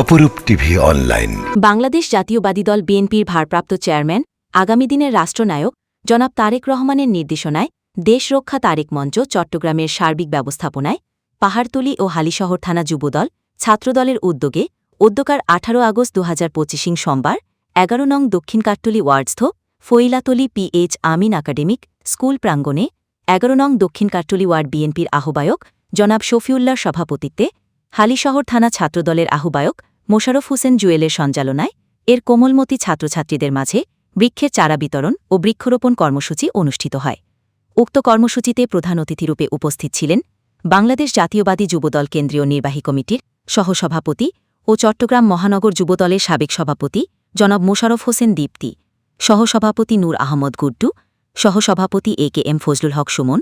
অপরূপ TV online. Bangladesh জাতীয়বাদী দল বিএনপির ভারপ্রাপ্ত চেয়ারম্যান, আগামী দিনের রাষ্ট্রনায়ক জনাব তারেক রহমানের নির্দেশনায় দেশ রক্ষা তারেক মঞ্চ চট্টগ্রামের সার্বিক ব্যবস্থাপনায় পাহাড়তলি ও হালিশহর থানা যুবদল ছাত্রদলের উদ্যোগে উদ্যোকার আঠারো আগস্ট দু হাজার সোমবার এগারো নং দক্ষিণ Kattali ওয়ার্ডস্থ Foilatoli PH Amin academic school প্রাঙ্গণে এগারো নং দক্ষিণ কাট্টলি ওয়ার্ড বিএনপির আহ্বায়ক জনাব শফিউল্লার সভাপতিত্বে হালিশহর থানা ছাত্রদলের আহ্বায়ক মোশারফ হোসেন জুয়েলের সঞ্চালনায় এর কোমলমতি ছাত্রছাত্রীদের মাঝে বৃক্ষের চারা বিতরণ ও বৃক্ষরোপণ কর্মসূচি অনুষ্ঠিত হয়। উক্ত কর্মসূচিতে প্রধান অতিথিরূপে উপস্থিত ছিলেন বাংলাদেশ জাতীয়বাদী যুবদল কেন্দ্রীয় নির্বাহী কমিটির সহসভাপতি ও চট্টগ্রাম মহানগর যুবদলের সাবেক সভাপতি জনাব মোশারফ হোসেন দীপ্তি, সহসভাপতি নূর আহমদ গুড্ডু, সহসভাপতি A K M Fazlul Haque Sumon,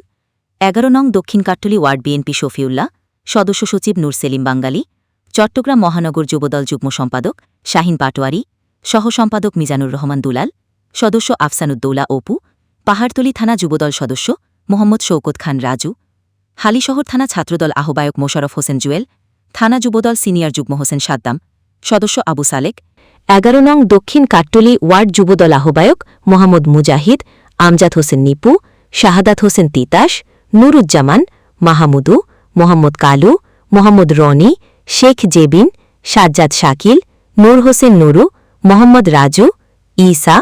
এগারো নং দক্ষিণ কাট্টলি ওয়ার্ড বিএনপি শফিউল্লাহ, সদস্য সচিব নূর সেলিম বাঙ্গালী, চট্টগ্রাম মহানগর যুবদল যুগ্ম সম্পাদক শাহিন পাটোয়ারি, সহসম্পাদক মিজানুর রহমান দুলাল, সদস্য আফসানুদ্দৌলা অপু, পাহাড়তলি থানা যুবদল সদস্য মোহাম্মদ শৌকত খান রাজু, হালিশহর থানা ছাত্রদল আহ্বায়ক মোশারফ হোসেন জুয়েল, থানা যুবদল সিনিয়র যুগ্ম হোসেন সাদ্দাম সদস্য আবু সালেক, এগারো নং দক্ষিণ কাট্টলি ওয়ার্ড যুবদল আহ্বায়ক মোহাম্মদ মুজাহিদ, আমজাদ হোসেন নিপু, শাহাদাত হোসেন তিতাস, নুরুজ্জামান, মাহমুদু, মোহাম্মদ কালু, মোহাম্মদ রনি, শেখ জেবিন, সাজ্জাদ শাকিল, নূর হোসেন নুরু, মোহাম্মদ রাজু, ঈসা,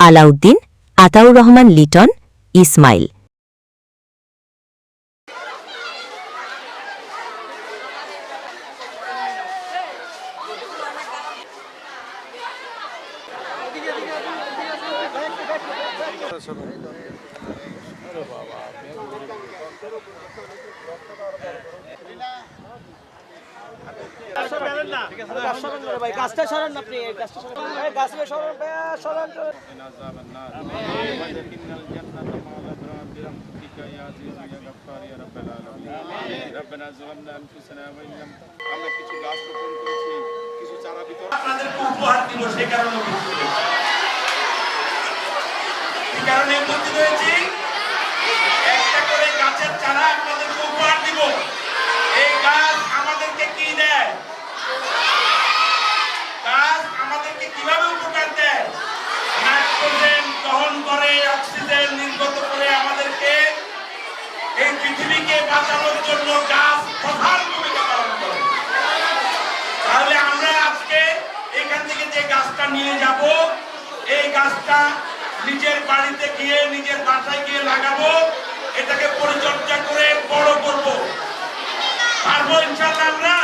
আলাউদ্দিন, আতাউর রহমান লিটন, ইসমাইল। গাছটা সরান না আপনি গাছটা সরান এই গাছটা সরান ভাইয়া, সরান من عذاب النار وادخلنا الجنة مع الأبرار برحمتك يا عزيز يا غفار يا رب العالمين ربنا ظلمنا أنفسنا وإن لم আমরা কিছু গাছ রোপণ করেছি কিছু চারা বিতরণ আপনাদেরকে উপহার দিব সে কারণে উপস্থিত হয়েছি। এই কারণে উপস্থিত হয়েছি। একটা করে গাছের চারা আপনাদেরকে উপহার দিব। এই গাছ আমাদেরকে কি দেয়? গাছ আমাদেরকে কীভাবে উপকার দেয়? নাইট্রোজেন দহন করে, অক্সিজেন নির্গত করে আমাদেরকে এই পৃথিবীকে বাঁচানোর জন্য গাছ প্রধান ভূমিকা পালন করে। তাহলে আমরা আজকে এখান থেকে যে গাছটা নিয়ে যাব, এই গাছটা নিজের বাড়িতে গিয়ে নিজের বাসায় গিয়ে লাগাবো, এটাকে পরিচর্যা করে বড় করব। পারব ইনশাল্লাহ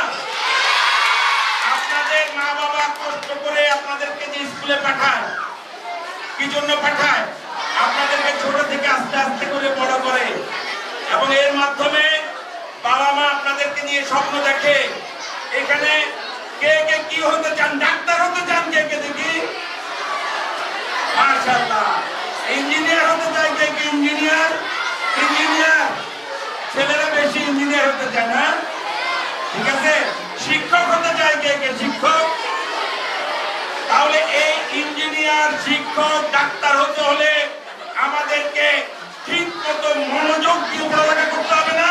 আপনাদের মা বাবা কষ্ট করে আপনাদেরকে যে স্কুলে পাঠায়, কি জন্য পাঠায়? আপনাদেরকে ছোট থেকে আস্তে আস্তে করে বড় করে। এবং এর মাধ্যমে বাবা মা আপনাদেরকে নিয়ে স্বপ্ন দেখে, এখানে কে কে কি হতে চান, ডাক্তার হতে চান কে কে দেখি মাশাআল্লাহ ইঞ্জিনিয়ার হতে চায় কে কে ইঞ্জিনিয়ার ইঞ্জিনিয়ার ছেলেরা বেশি ইঞ্জিনিয়ার হতে চায় না? ঠিক আছে? শিক্ষক হতে চায় কে কে? শিক্ষক? তাহলে এই ইঞ্জিনিয়ার, শিক্ষক, ডাক্তার হতে হলে আমাদেরকে ঠিক মতো মনোযোগ দিয়ে পড়ালেখা করতে হবে না?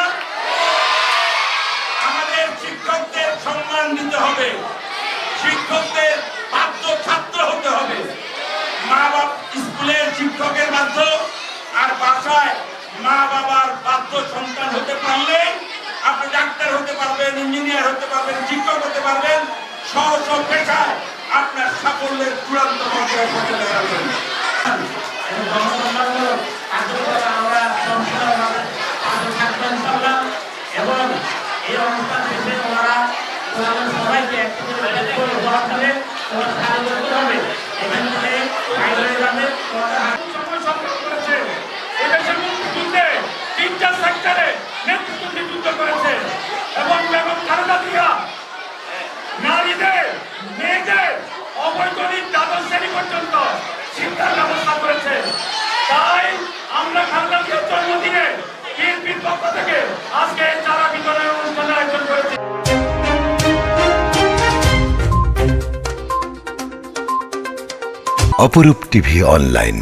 আমাদের শিক্ষকদের সম্মান দিতে হবে। শিক্ষকদের বাধ্য ছাত্র হতে হবে। মা বাবা স্কুলের শিক্ষকের বাধ্য, আর বাসায় মা বাবার বাধ্য সন্তান হতে পারলে আপনি ডাক্তার হতে পারবেন ইঞ্জিনিয়ার হতে পারবেন শিক্ষক হতে পারবেন। সহ সব পেশায় আপনার সাফল্যের চূড়ান্ত পর্যায়ে পৌঁছে ইনশাআল্লাহ এবং এই অনুষ্ঠান শেষে ওনারা দেবে ওরা সাহায্য করতে হবে এখান থেকে বাইরে যাবে অপরূপ টিভি অনলাইন।